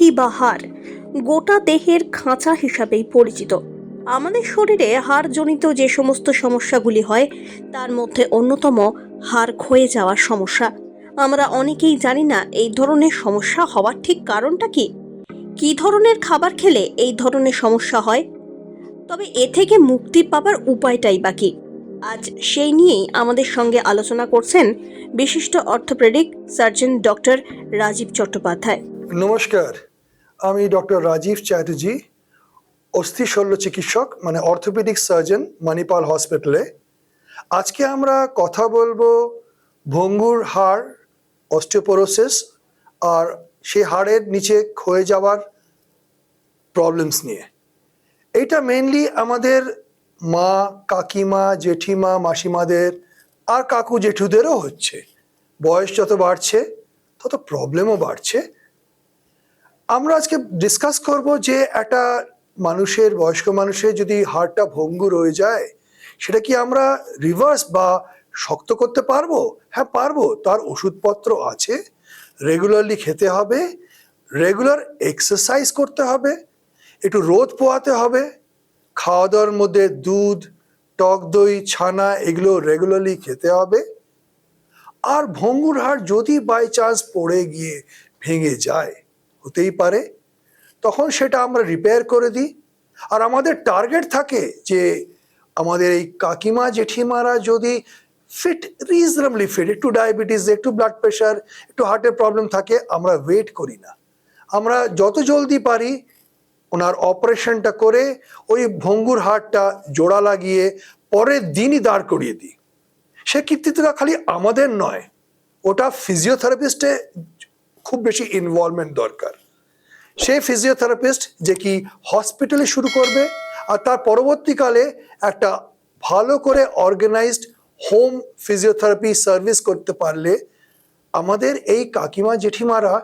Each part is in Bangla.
পেশি বা হাড় গোটা দেহের খাঁচা হিসাবেই পরিচিত। আমাদের শরীরে হাড়জনিত যে সমস্ত সমস্যাগুলি হয়, তার মধ্যে অন্যতম হাড় ক্ষয়ে যাওয়ার সমস্যা। আমরা অনেকেই জানি না, এই ধরনের সমস্যা হওয়ার ঠিক কারণটা কি? কী ধরনের খাবার খেলে এই ধরনের সমস্যা হয়? তবে এ থেকে মুক্তি পাবার উপায়টাই বাকি আজ সেই নিয়েই আমাদের সঙ্গে আলোচনা করছেন বিশিষ্ট orthopaedic surgeon doctor Rajib Chattopadhyay. নমস্কার। আমি ডক্টর রাজীব চ্যাটার্জি অস্থি শল্য চিকিৎসক মানে অর্থোপেডিক সার্জন মণিপাল হসপিটালে। আজকে আমরা কথা বলব ভঙ্গুর হাড়, অস্টিওপোরোসিস আর সেই হাড়ের নিচে ক্ষয়ে যাওয়ার প্রবলেমস নিয়ে। এটা মেনলি আমাদের মা, কাকিমা, জেঠিমা, মাসিমাদের আর কাকু জেঠুদেরও হচ্ছে। বয়স যত বাড়ছে, তত প্রবলেমও বাড়ছে। আমরা আজকে ডিসকাস করব যে একটা মানুষের, বয়স্ক মানুষের যদি হাড়টা ভঙ্গুর হয়ে যায়, সেটা কি আমরা রিভার্স বা শক্ত করতে পারব? হ্যাঁ পারব। তার ওষুধপত্র আছে রেগুলারলি খেতে হবে রেগুলার এক্সারসাইজ করতে হবে, একটু রোদ পোয়াতে হবে খাওয়া দাওয়ার মধ্যে দুধ, টক দই, ছানা, এগুলো রেগুলারলি খেতে হবে। আর ভঙ্গুর হাড় যদি বাই চান্স পড়ে গিয়ে ভেঙে যায় হতেই পারে, তখন সেটা আমরা রিপেয়ার করে দিই। আর আমাদের টার্গেট থাকে যে আমাদের এই কাকিমা, জেঠিমারা যদি ফিট রিজনেবলি ফিট একটু ডায়াবেটিস একটু ব্লাড প্রেশার একটু হার্টের প্রবলেম থাকে, আমরা ওয়েট করি না। আমরা যত জলদি পারি ওনার অপারেশনটা করে, ওই ভঙ্গুর হাড়টা জোড়া লাগিয়ে পরের দিনই দাঁড় করিয়ে দিই। সে কীর্তিটা খালি আমাদের নয়, ওটা ফিজিওথেরাপিস্টে খুব বেশি ইনভলভমেন্ট দরকার। সেই ফিজিওথেরাপিস্ট যে কি হসপিটালে শুরু করবে আর তার পরবর্তীকালে একটা ভালো করে অর্গানাইজড হোম ফিজিওথেরাপি সার্ভিস করতে পারলে আমাদের এই কাকিমা জেঠিমারা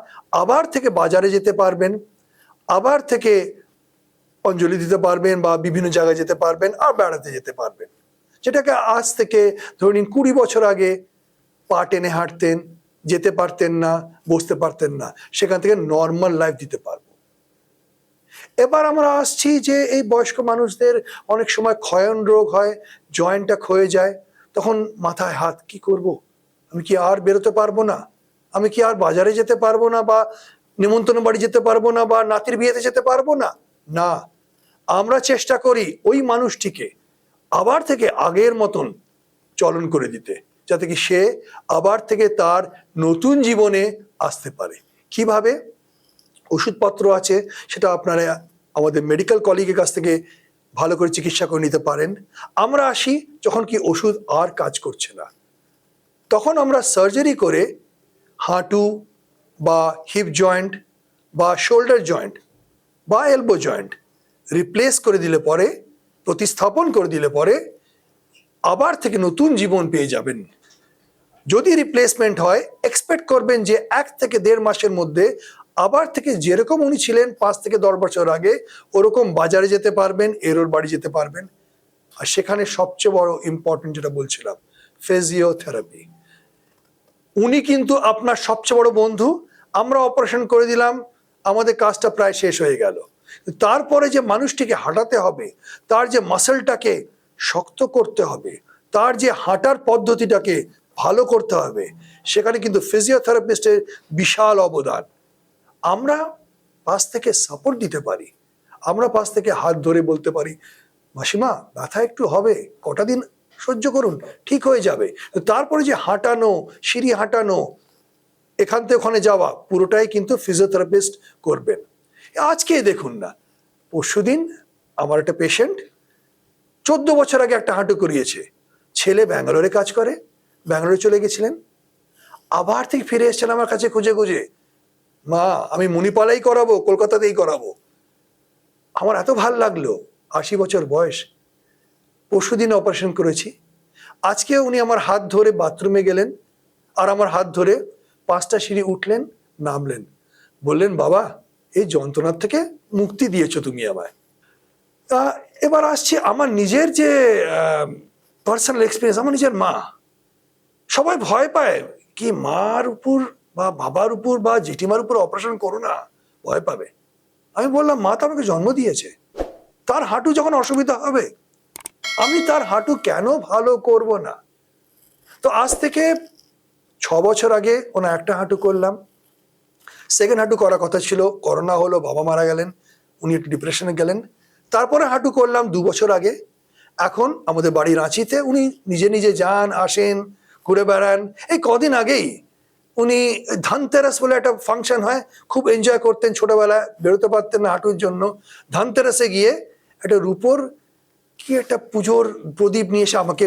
আবার থেকে বাজারে যেতে পারবেন, আবার থেকে অঞ্জলি দিতে পারবেন বা বিভিন্ন জায়গায় যেতে পারবেন আর বেড়াতে যেতে পারবেন। যেটাকে আজ থেকে ধরে নিন কুড়ি বছর আগে পা টেনে হাঁটতেন যেতে পারতেন না, বসতে পারতেন না। সেখান থেকে নর্মাল লাইফ দিতে পারব। এবার আমরা আসছি যে এই বয়স্ক মানুষদের অনেক সময় ক্ষয়ন রোগ হয় জয়েন্টটা ক্ষয়ে যায়। তখন মাথায় হাত কি করব? আমি কি আর বেরোতে পারব না? আমি কি আর বাজারে যেতে পারব না বা নিমন্ত্রণ বাড়ি যেতে পারব না বা নাতির বিয়েতে যেতে পারব না? না। আমরা চেষ্টা করি ওই মানুষটিকে আবার থেকে আগের মতন চলন করে দিতে। যাতে কি সে আবার থেকে তার নতুন জীবনে আসতে পারে। কীভাবে? ওষুধপত্র আছে, সেটা আপনারা আমাদের মেডিকেল কলিগের কাছ থেকে ভালো করে চিকিৎসা করে নিতে পারেন। আমরা আসি যখন কি ওষুধ আর কাজ করছে না। তখন আমরা সার্জারি করে হাঁটু বা হিপ জয়েন্ট বা শোল্ডার জয়েন্ট বা এলবো জয়েন্ট রিপ্লেস করে দিলে পরে, প্রতিস্থাপন করে দিলে পরে, আবার থেকে নতুন জীবন পেয়ে যাবেন। যদি রিপ্লেসমেন্ট হয় এক্সপেক্ট করবেন যে এক থেকে দেড় মাসের মধ্যে আবার থেকে যেরকম উনি ছিলেন পাঁচ থেকে দশ বছর আগে, ওরকম বাজারে যেতে পারবেন, এরোর বাড়ি যেতে পারবেন। আর সেখানে সবচেয়ে বড় ইম্পর্টেন্ট যেটা বলছিলাম ফিজিওথেরাপি উনি কিন্তু আপনার সবচেয়ে বড় বন্ধু, আমরা অপারেশন করে দিলাম, আমাদের কাজটা প্রায় শেষ হয়ে গেল। তারপরে যে মানুষটিকে হাঁটাতে হবে, তার যে মাসেলটাকে শক্ত করতে হবে, তার যে হাঁটার পদ্ধতিটাকে ভালো করতে হবে। সেখানে কিন্তু ফিজিওথেরাপিস্টের বিশাল অবদান। আমরা পাশ থেকে সাপোর্ট দিতে পারি। আমরা পাশ থেকে হাত ধরে বলতে পারি, মাসিমা, ব্যথা একটু হবে, কটা দিন সহ্য করুন, ঠিক হয়ে যাবে। তারপরে যে হাঁটানো, সিঁড়ি হাঁটানো, এখান থেকে ওখানে যাওয়া, পুরোটাই কিন্তু ফিজিওথেরাপিস্ট করবেন। আজকে দেখুন না পরশুদিন আমার একটা পেশেন্ট চোদ্দ বছর আগে একটা হাঁটু করিয়েছে। ছেলে ব্যাঙ্গালোরে কাজ করে ব্যাঙ্গালোরে চলে গেছিলেন। আবার থেকে ফিরে এসছেন আমার কাছে খুঁজে খুঁজে। মা, আমি মণিপালাই করাবো, কলকাতাতেই করাবো। আমার এত ভালো লাগল, আশি বছর বয়স। পরশুদিন অপারেশন করেছি। আজকে উনি আমার হাত ধরে বাথরুমে গেলেন আর আমার হাত ধরে পাঁচটা সিঁড়ি উঠলেন, নামলেন। বললেন, বাবা, এই যন্ত্রণার থেকে মুক্তি দিয়েছ তুমি আমায়। এবার আসছে আমার নিজের যে পার্সোনাল এক্সপিরিয়েন্স আমার নিজের মা। সবাই ভয় পায় কি মার উপর বা বাবার উপর বা জেঠিমার উপর অপারেশন করো না, ভয় পাবে। আমি বললাম, মা তো আমাকে জন্ম দিয়েছে। তার হাঁটু যখন অসুবিধা হবে, আমি তার হাঁটু কেন ভালো করব না? তো আজ থেকে ছ বছর আগে ওনা একটা হাঁটু করলাম। সেকেন্ড হাঁটু করার কথা ছিল, করোনা হলো, বাবা মারা গেলেন, উনি একটু ডিপ্রেশনে গেলেন। তারপরে হাঁটু করলাম দু বছর আগে। এখন আমাদের বাড়ি রাঁচিতে, উনি নিজে নিজে যান, আসেন ঘুরে বেড়ান। এই কদিন আগেই উনি ধানতেরাস বলে একটা ফাংশন হয়, খুব এনজয় করতেন ছোটবেলায়, বেরোতে পারতেন না হাঁটুর জন্য। ধানতেরাসে গিয়ে একটা রূপোর কি একটা পুজোর প্রদীপ নিয়ে এসে আমাকে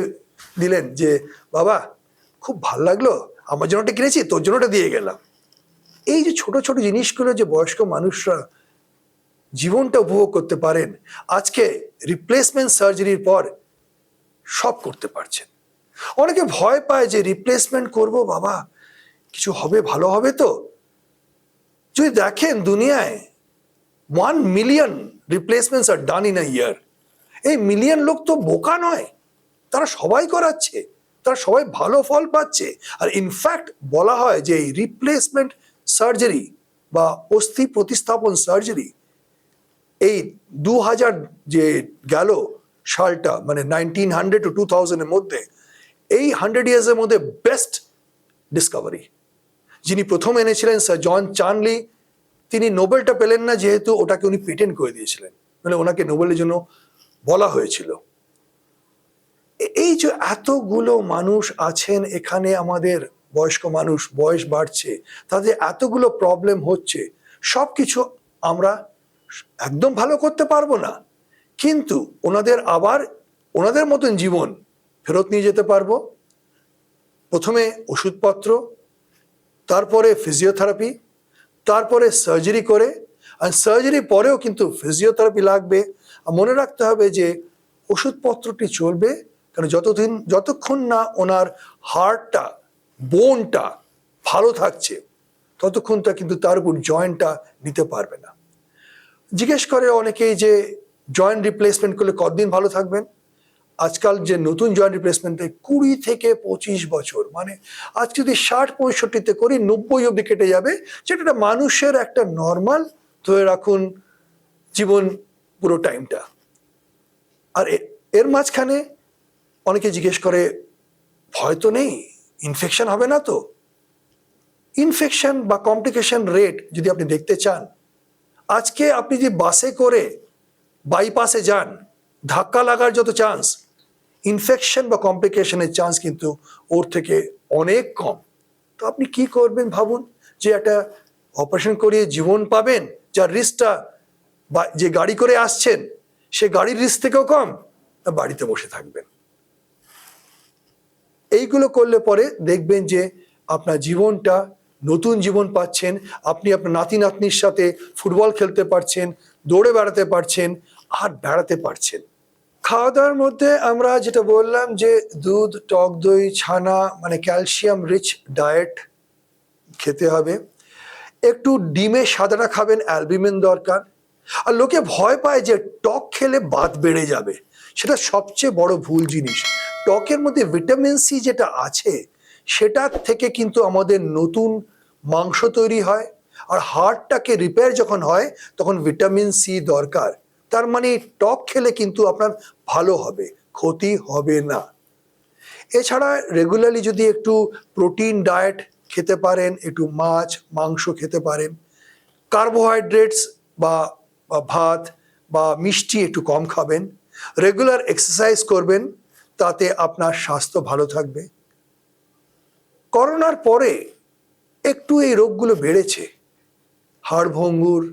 দিলেন যে, বাবা, খুব ভালো লাগল, আমার জন্য ওটা কিনেছি, তোর জন্য দিয়ে গেলাম। এই যে ছোট ছোট জিনিসগুলো যে বয়স্ক মানুষরা জীবনটা উপভোগ করতে পারেন, আজকে রিপ্লেসমেন্ট সার্জারির পর সব করতে পারছেন। অনেকে ভয় পায় যে রিপ্লেসমেন্ট করব, বাবা, কিছু হবে, ভালো হবে তো? যদি দেখেন দুনিয়ায় ওয়ান মিলিয়ন রিপ্লেসমেন্টস আর ডান ইন আ ইয়ার এই মিলিয়ন লোক তো বোকা নয়, তারা সবাই করাচ্ছে, তারা সবাই ভালো ফল পাচ্ছে। আর ইনফ্যাক্ট বলা হয় যে এই রিপ্লেসমেন্ট সার্জারি বা অস্থি প্রতিস্থাপন সার্জারি এই দু হাজার যে গেল সালটা মানে নাইনটিন হান্ড্রেড টু টু থাউজেন্ডের মধ্যে এই হান্ড্রেড ইয়ার্সের মধ্যে বেস্ট ডিসকভারি যিনি প্রথম এনেছিলেন স্যার জন চার্নলি তিনি নোবেলটা পেলেন না যেহেতু ওটাকে উনি পেটেন্ট করে দিয়েছিলেন। মানে ওনাকে নোবেলের জন্য বলা হয়েছিল। এই যে এতগুলো মানুষ আছেন এখানে আমাদের বয়স্ক মানুষ, বয়স বাড়ছে, তাদের এতগুলো প্রবলেম হচ্ছে সব কিছু আমরা একদম ভালো করতে পারব না। কিন্তু ওনাদের আবার, ওনাদের মতন জীবন ফেরত নিয়ে যেতে পারব। প্রথমে ওষুধপত্র, তারপরে ফিজিওথেরাপি তারপরে সার্জারি করে, আর সার্জারি পরেও কিন্তু ফিজিওথেরাপি লাগবে। আর মনে রাখতে হবে যে ওষুধপত্রটি চলবে, কারণ যতদিন, যতক্ষণ না ওনার হার্টটা বোনটা ভালো থাকছে, ততক্ষণ তা কিন্তু তার উপর জয়েন্টটা নিতে পারবে না। জিজ্ঞেস করে অনেকেই যে জয়েন্ট রিপ্লেসমেন্ট করলে কতদিন ভালো থাকবেন? আজকাল যে নতুন জয়েন্ট রিপ্লেসমেন্টে কুড়ি থেকে পঁচিশ বছর মানে আজ যদি ষাট, পঁয়ষট্টিতে করি নব্বই অব্দি কেটে যাবে একটা মানুষের একটা নর্মাল ধরে রাখুন জীবন পুরো টাইমটা আর এর মাঝখানে অনেকে জিজ্ঞেস করে, ভয় তো নেই ইনফেকশন হবে না তো? ইনফেকশন বা কমপ্লিকেশন রেট যদি আপনি দেখতে চান, আজকে আপনি যে বাসে করে বাইপাসে যান, ধাক্কা লাগার যত চান্স ইনফেকশন বা কমপ্লিকেশনের চান্স কিন্তু ওর থেকে অনেক কম। তো আপনি কি করবেন ভাবুন? যে একটা অপারেশন করিয়ে জীবন পাবেন, যার রিস্কটা বা যে গাড়ি করে আসছেন, সে গাড়ির রিস্ক থেকেও কম বাড়িতে বসে থাকবেন। এইগুলো করলে পরে দেখবেন যে আপনার জীবনটা, নতুন জীবন পাচ্ছেন, আপনি আপনার নাতি নাতনির সাথে ফুটবল খেলতে পারছেন, দৌড়ে বেড়াতে পারছেন, আর বেড়াতে পারছেন। খাওয়া দাওয়ার মধ্যে আমরা যেটা বললাম যে দুধ, টক দই, ছানা মানে ক্যালসিয়াম রিচ ডায়েট খেতে হবে। একটু ডিমে সাদাটা খাবেন অ্যালবিমেন দরকার। আর লোকে ভয় পায় যে টক খেলে বাত বেড়ে যাবে। সেটা সবচেয়ে বড় ভুল জিনিস। টকের মধ্যে ভিটামিন সি যেটা আছে সেটা থেকে কিন্তু আমাদের নতুন মাংস তৈরি হয়। আর হার্টটাকে রিপেয়ার যখন হয়, তখন ভিটামিন সি দরকার। তার মানে টক খেলে কিন্তু আপনার ভালো হবে, ক্ষতি হবে না। এছাড়া রেগুলারলি যদি একটু প্রোটিন ডায়েট খেতে পারেন, একটু মাছ, মাংস খেতে পারেন কার্বোহাইড্রেটস বা ভাত বা মিষ্টি একটু কম খাবেন রেগুলার এক্সারসাইজ করবেন, তাতে আপনার স্বাস্থ্য ভালো থাকবে। করোনার পরে একটু এই রোগগুলো বেড়েছে, হাড় ভঙ্গুর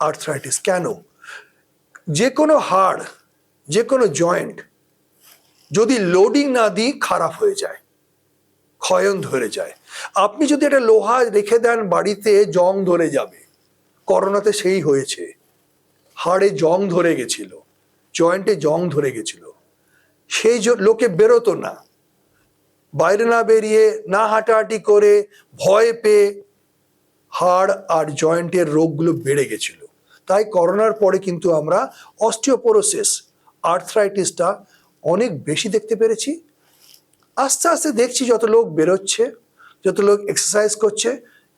আর্থ্রাইটিস কেন? যে কোনো হাড়, যে কোনো জয়েন্ট যদি লোডিং না দিই, খারাপ হয়ে যায় ক্ষয়ন ধরে যায়। আপনি যদি একটা লোহা রেখে দেন বাড়িতে, জং ধরে যাবে। করোনাতে সেই হয়েছে। হাড়ে জং ধরে গেছিল জয়েন্টে জং ধরে গেছিল। সেই লোকে বেরোতো না। বাইরে না বেরিয়ে, না হাঁটাহাঁটি করে, ভয় পেয়ে হাড় আর জয়েন্টের রোগগুলো বেড়ে গেছিল। তাই করোনার পরে কিন্তু আমরা অস্টিওপোরোসিস, আর্থ্রাইটিসটা অনেক বেশি দেখতে পেরেছি। আস্তে আস্তে দেখছি যত লোক বেরোচ্ছে, যত লোক এক্সারসাইজ করছে,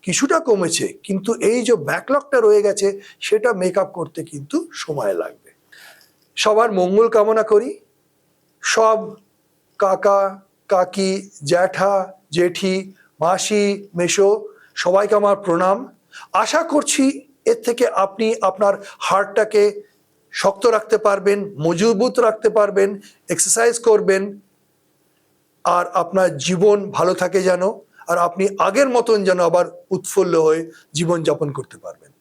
কিছুটা কমেছে, কিন্তু এই যে ব্যাকলগটা রয়ে গেছে, সেটা মেক করতে কিন্তু সময় লাগবে। সবার মঙ্গল কামনা করি। সব কাকা, কাকি, জ্যাঠা, জেঠি, মাসি মেশো সবাইকে আমার প্রণাম। আশা করছি এর থেকে আপনি আপনার হার্টটাকে শক্ত রাখতে পারবেন, মজবুত রাখতে পারবেন এক্সারসাইজ করবেন, আর আপনার জীবন ভালো থাকে যেন, আর আপনি আগের মতন যেন আবার উৎফুল্ল হয়ে জীবনযাপন করতে পারবেন।